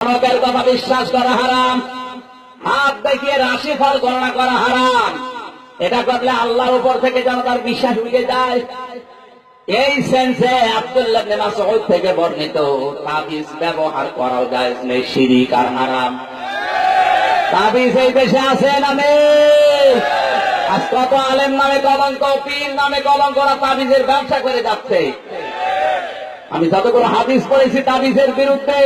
মানবের কথা বিশ্বাস করা হারাম। হাত দেখিয়ে রাশি ফল গণনা করা হারাম। এটা করলে আল্লাহর উপর থেকে যেন তার বিশ্বাস উঠে যায়। এই সেন্সে আব্দুল্লাহ মাসউদ থেকে বর্ণিত তাবিজ ব্যবহার করাও যায় শিরিক আর হারাম। তাবিজ এই দেশে আছে না নেই? আজ কত আলেম নামে কলঙ্ক, পীর নামে কলঙ্ক ওরা তাবিজের ব্যবসা করে যাচ্ছে। আমি যতগুলো হাদিস পড়েছি তাবিজের বিরুদ্ধে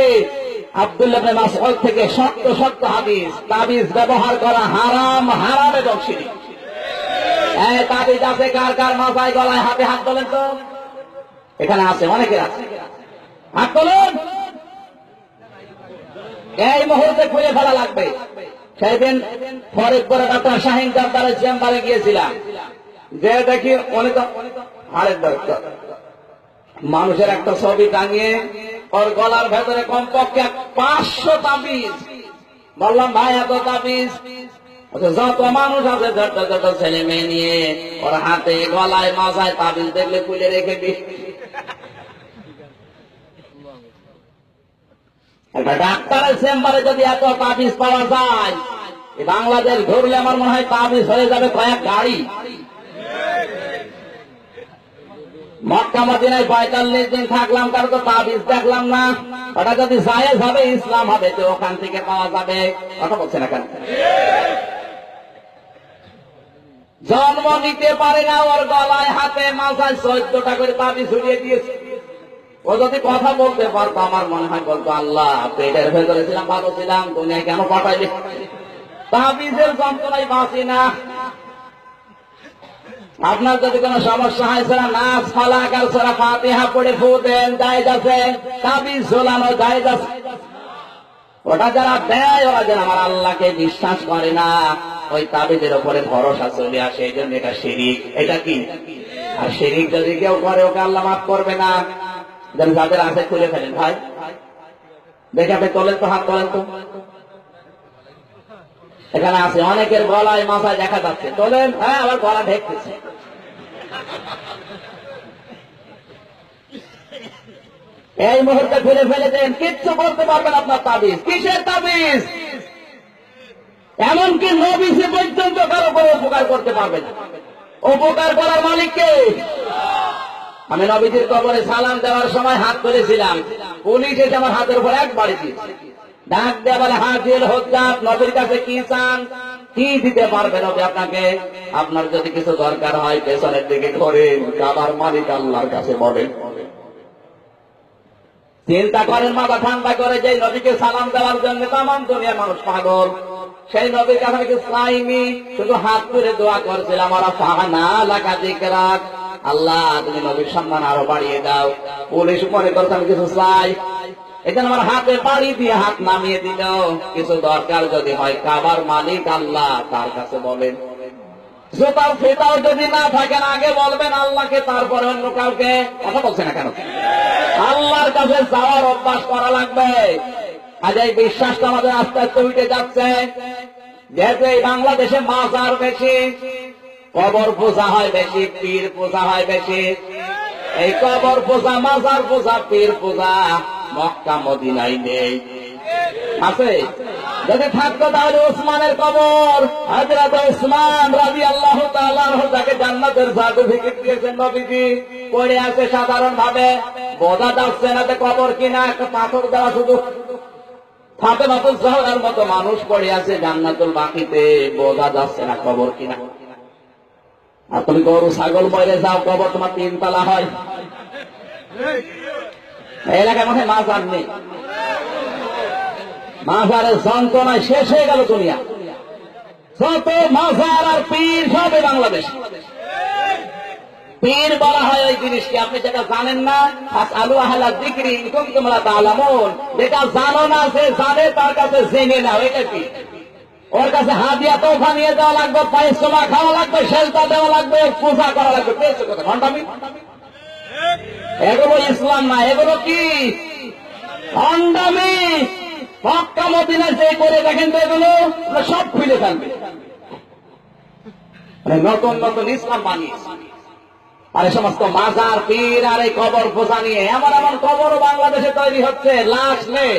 আব্দুল্লাহ মাসউদ থেকে শক্ত শক্ত হাদিস, তাবিজ ব্যবহার করা হারাম হারাম শিরিক এই তাবিজ আছে কার কার মাথায়, গলায়, হাতে হাত তোলেন তো? এখানে আছে, অনেকের আছে। হাত তোলেন? এই মুহূর্তে খুঁজে ফেলা লাগবে। সেদিন ফরিদপুরে ডক্টর শাহিন জব্দারের চেম্বারে গিয়েছিলাম। যে দেখি অনেক হাড়ের দরকার মানুষের একটা ছবি টাঙিয়ে ওর গলার ভেতরে কমপক্ষে পাঁচশো তাবিজ। বললাম, ভাই, এত তাবিজ? যত মানুষ আছে ছোট ছোট ছেলে মেয়ে নিয়ে ওর হাতে গলায় মাথায় তাবিজ দেখলে খুলে রেখে দি। একটা ডাক্তারের চেম্বারে যদি এত তাবিজ পাওয়া যায় বাংলাদেশ ঘুরলে আমার মনে হয় তাবিজ হয়ে যাবে কয়েক গাড়ি। মক্কা মদিনায় পঁয়তাল্লিশ দিন থাকলাম, কারও তো তাবিজ দেখলাম না। ওটা যদি জায়েজ হবে, ইসলাম হবে, তো ওখান থেকে পাওয়া যাবে। কথা বলছে না কেন? জন্ম নিতে পারে না, ওর গলায়, হাতে, মাথায় চোদ্দটা করে তাবিজ ছড়িয়ে দিয়েছে। ও যদি কথা বলতে পারতো, আমার মনে হয় বলতো, আল্লাহ, পেটের ভেতরে ছিলাম, ভালো ছিলাম, দুনিয়ায় কেন পাঠাইলে? তাবিজের যন্ত্রণায় বাঁচি না। আপনার যদি কোনো সমস্যা হয় সেটা নাচ, ফালা কাল সেরা ফাতিহা পড়ে ফু দেন যাচ্ছে তাবিজ ঝোলানো যায় যাচ্ছে ওটা যারা দেয়, ওরা যেন আমার আল্লাহকে বিশ্বাস করে না। ওই তাবিজের উপরে ভরসা চলে আসে, এই জন্য এটা শিরিক। এটা কি? আর শিরিক যদি কেউ করে, ওকে আল্লাহ মাফ করবে না। যেন যাদের আছে, খুলে ফেলেন, ভাই। দেখে আপনি তোলেন তো, হাত তোলেন তো। এখানে আছে, অনেকের গলায় মাথায় দেখা যাচ্ছে। তোলেন হ্যাঁ আবার গলা ঢেকতেছে। এই মুহূর্তে ফেলে ফেলে দেন, কিচ্ছু বলতে পারবেন আপনার তাবিজ। কিসের তাবিজ? এমনকি নবীসে পর্যন্ত কারও কোনো উপকার করতে পারবে না। উপকার করার মালিককে আমি নবীজির কবরে সালাম দেওয়ার সময় হাত তুলেছিলাম। পুলিশ এসে আমার হাতের উপর এক বাড়ি ডাক দেওয়া বলে হাজির হজ্জাত নবীর কাছে কি চান? কি দিতে পারবে নবী আপনাকে? আপনার যদি কিছু দরকার হয়, পেছনের দিকে ঘোরেন কাবার মালিক আল্লাহর কাছে বলেন। চিন্তা করেন, মাথা ঠান্ডা করে যে নবীকে সালাম দেওয়ার জন্য তামাম দুনিয়ার মানুষ পাগল। সেই নবীর কাছে কিছু চাইনি, শুধু হাত তুলে দোয়া করছিলাম আমার ফাহানা লাগা দিকে রাখ আল্লাহ, তুমি নবীর সম্মান আরও বাড়িয়ে দাও। পুলিশ মনে করছে, আমি কিছু চাই। এখানে আমার হাতে বাড়ি দিয়ে হাত নামিয়ে দিল। কিছু দরকার যদি হয় কাবার মালিক আল্লাহ তার কাছে বলেন। জোতাও ফেতাও যদি না থাকেন, আগে বলবেন আল্লাহকে, তারপরে অন্য কাউকে। কথা বলছে না কেন? আল্লাহর কাছে যাওয়ার অভ্যাস করা লাগবে। আজ এই বিশ্বাসটা আমাদের আস্তে আস্তে উঠে যাচ্ছে। যেহেতু এই বাংলাদেশে মাজার বেশি, কবর পূজা হয় বেশি, পীর পূজা হয় বেশি। এই কবর পূজা, মাজার পূজা, পীর পূজা। মক্কা মদিনাই নেই। আছে? যদি থাকতো তাহলে উসমানের কবর। হাজরাত উসমান রাজি আল্লাহ তাকে জান্নাতের সার্টিফিকেট দিয়েছেন নবীজি। পড়ে আছে সাধারণ ভাবে বোঝা যাচ্ছে না যে কবর কিনা, একটা পাথর দেওয়া শুধু। ফাতে মাতুল জহরার মতো মানুষ পড়ে আছে জান্নাতুল বাকিতে। বোঝা যাচ্ছে না কবর কিনা। আর তুমি গরু, ছাগল মরে যাও, কবর তোমার তিনতলা হয়। এলাকার মধ্যে মাছ আর নেই। মাজারের যন্ত্রণায় শেষ হয়ে গেল দুনিয়া। যত মাজার আর পীর সবে বাংলাদেশ। পীর বলা হয় ওই জিনিসকে, আপনি যেটা জানেন না আলু আহলা দিকরি ইনকুম তোমরা তালামুন যেটা জানো না সে জানে, তার কাছে জেনে নাও, এটা কি? ওর কাছে হাদিয়া, তোফা নিয়ে দেওয়া লাগবে পায়সমা খাওয়া লাগবে সেলতা দেওয়া লাগবে, পূজা করা লাগবে ঘন্টামি এগুলো ইসলাম না এগুলো কি? ভণ্ডামি মক্কা মদিনা যে করে দেখেন তো এগুলো সব খুলে মানে নতুন নতুন ইসলাম বানিয়েছে। আর এই সমস্ত মাজার পীর আর এই কবর বোঝা নিয়ে এমন এমন কবরও বাংলাদেশে তৈরি হচ্ছে, লাশ নেই।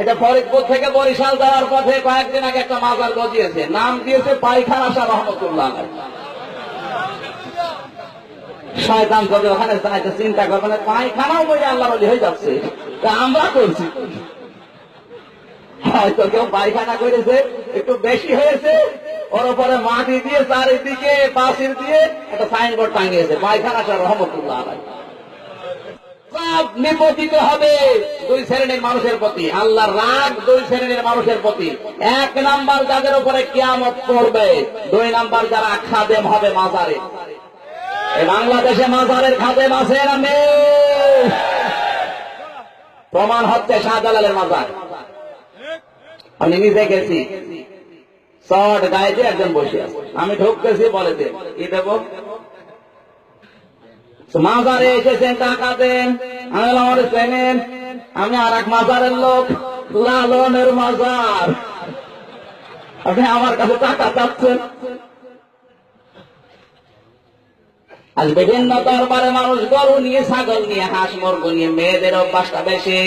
এটা ফরিদপুর থেকে বরিশাল যাওয়ার পথে কয়েকদিন আগে একটা মাজার গজিয়েছে, নাম দিয়েছে পাইখানা শাহ রহমতুল্লাহ। শয়তান যদি ওখানে যায় চিন্তা করবে না পায়খানাও বই আল্লাহ বলি হয়ে যাচ্ছে। তা আমরা করছি। হয়তো কেউ পায়খানা করেছে, একটু বেশি হয়েছে, ওর উপরে মাটি দিয়ে চারিদিকে পাশির দিয়ে একটা সাইনবোর্ড টাঙিয়েছে পায়খানা সব রহমতুল্লাহ সব নিপতিত হবে দুই শ্রেণির মানুষের প্রতি, আল্লাহর রাগ দুই শ্রেণির মানুষের প্রতি। এক নাম্বার যাদের উপরে কিয়ামত পড়বে, দুই নাম্বার যারা খাদেম হবে মাজারে। বাংলাদেশে মাজারের খাদেম আছে না প্রমাণ হচ্ছে শাহজালালের মাজার। আমি নিজে গেছি। শর্ট গায়ে একজন বসে আছে। আমি ঢুকতেছি বলে দেন কি দেবো? মাজারে এসেছেন টাকা দেন। আমি আমার চেনেন, আমি আর এক মাজারের লোক। লালনের মাজার। আপনি আমার কাছে টাকা চাচ্ছেন? আজ বিভিন্ন দরবারে মানুষ গরু নিয়ে, ছাগল নিয়ে, হাঁস, মুরগ নিয়ে মেয়েদের অভ্যাসটা বেশি।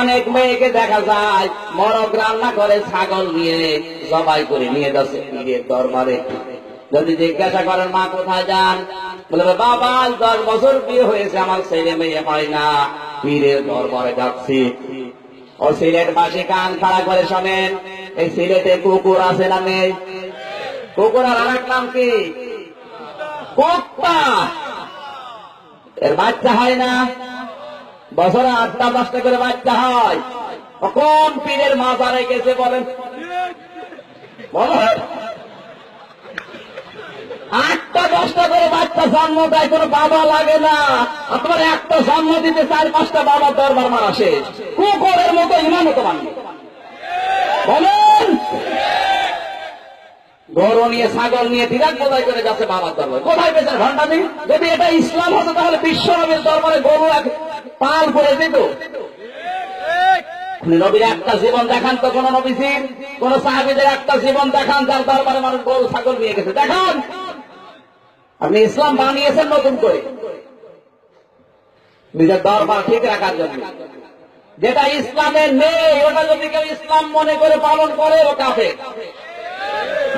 অনেক মেয়েকে দেখা যায়, মরক রান্না করে, ছাগল নিয়ে জবাই করে নিয়ে যাচ্ছে। পীরের দরবারে। যদি জিজ্ঞাসা করেন, মা, কোথায় যান? বলবে বাবা দশ বছর বিয়ে হয়েছে, আমার ছেলে মেয়ে হয় না। পীরের দরবারে যাচ্ছি। ও সিলেট বাসী কান খাড়া করে শোনেন, এই সিলেটে কুকুর আছে না নেই? কুকুর আর আরেক নাম কি? কুত্তা। এর বাচ্চা হয় না। বছরে আটটা দশটা করে বাচ্চা হয়। কোন পীরের মাজারে গেছে বলেন? আটটা দশটা করে বাচ্চা জন্ম দেয়, কোনো বাবা লাগে না। অথবা একটা জন্ম দিতে চার পাঁচটা বাবা দরবার মারা শেষ। কুকুরের মতো ইমানত মানি বলেন। গরু নিয়ে, ছাগল নিয়ে বিরাট বোধাই করে যাচ্ছে বাবার দরবারে। কোথায় পেয়েছেন নেই যদি এটা ইসলাম হতো, তাহলে বিশ্ব নবীর দরবারে গরু এক পাল করে দিত নবীর একটা জীবন দেখান তো কোন নবীজির, কোন সাহাবিদের একটা জীবন দেখান, যার দরবারে মানুষ গরু, ছাগল নিয়ে গেছে। দেখান! আপনি ইসলাম বানিয়েছেন নতুন করে। নিজের দরবার ঠিক রাখার জন্য। যেটা ইসলামের নেই ওটা যদি কেউ ইসলাম মনে করে পালন করে, ও কাফে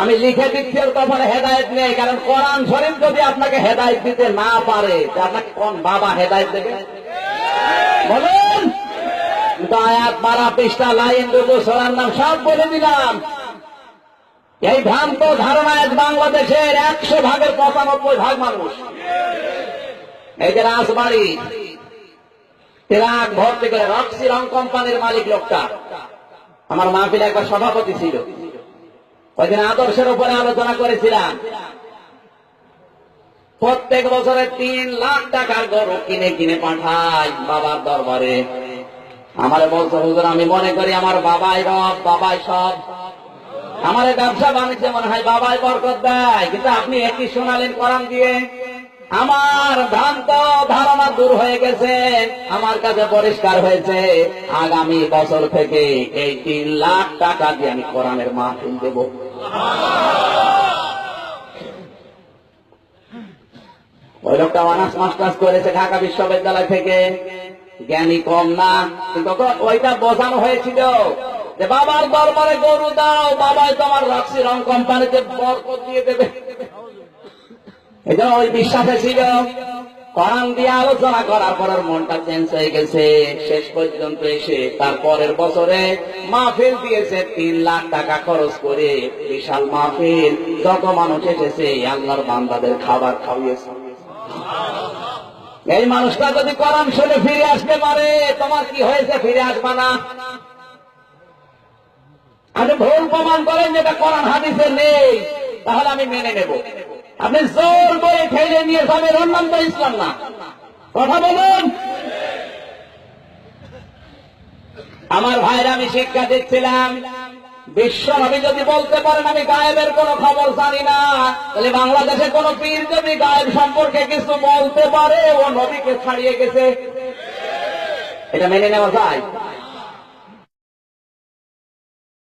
আমি লিখে দিচ্ছি ওর কপালে হেদায়েত নেই, কারণ কোরআন শরীফ যদি আপনাকে হেদায়েত দিতে না পারে আপনাকে কোন বাবা হেদায়েত দেবে? বলুন। আয়াত বারা পৃষ্ঠা, লাইন, দুটো সরার নাম, সব বলে দিলাম। এই ভ্রান্ত ধারণা আজ বাংলাদেশের একশো ভাগের পঁচানব্বই ভাগ মানুষ। এই যে রাজবাড়ি ট্রাক ভর্তি করে, রক্সি রং কোম্পানির মালিক লোকটা। আমার মাহফিলে একবার সভাপতি ছিল। ওই দিন আদর্শের উপরে আলোচনা করেছিলাম। প্রত্যেক বছরে তিন লাখ টাকার গরু কিনে কিনে পাঠাই বাবার দরবারে। আমার বলছে, হুজুর, আমি মনে করি আমার বাবাই রব, বাবাই সব। আমার ব্যবসা বাণিজ্য মনে হয় বাবাই বরকত দেয়, কিন্তু আপনি একই শোনালেন করান দিয়ে। আমার ভ্রান্ত ধারণা দূর হয়ে গেছে, আমার কাছে পরিষ্কার হয়েছে, আগামী বছর থেকে এই তিন লাখ টাকা দিয়ে আমি কোরআনের মাহফিল দেব। ওই লোকটা অনার্স, মাস্টার্স করেছে ঢাকা বিশ্ববিদ্যালয় থেকে। জ্ঞানী কম না, কিন্তু ওইটা বোঝানো হয়েছিল যে বাবার দরবারে গরু দাও, বাবাই তোমার রাখছি রং কোম্পানিতে বরকত দিয়ে দেবে। এই ওই বিশ্বাসে ছিল। কোরআন দিয়ে আলোচনা করার পর মনটা চেঞ্জ হয়ে গেছে। শেষ পর্যন্ত এসে তার পরের বছরে মাহফিল দিয়েছে, তিন লাখ টাকা খরচ করে বিশাল মাহফিল। যত মানুষ এসেছে, আল্লাহর বান্দাদের খাবার খাওয়িয়েছে। এই মানুষটা যদি কোরআন শুনে ফিরে আসতে পারে, তোমার কি হয়েছে? ফিরে আসবা না। আপনি ভুল প্রমাণ করেন যেটা কোরআন হাদিসে নেই। তাহলে আমি মেনে নেব। আপনি জোর করে ঠেলে নিয়ে যাবেন ওর তো ইসলাম না। কথা বলুন। আমার ভাইরা, আমি শিক্ষা দিচ্ছিলাম। বিশ্ব আমি যদি বলতে পারেন, আমি গায়েবের কোনো খবর জানি না। তাহলে বাংলাদেশে কোন পীর যদি গায়েব সম্পর্কে কিছু বলতে পারে, ও নবীকে ছাড়িয়ে গেছে। এটা মেনে নেওয়া যায়?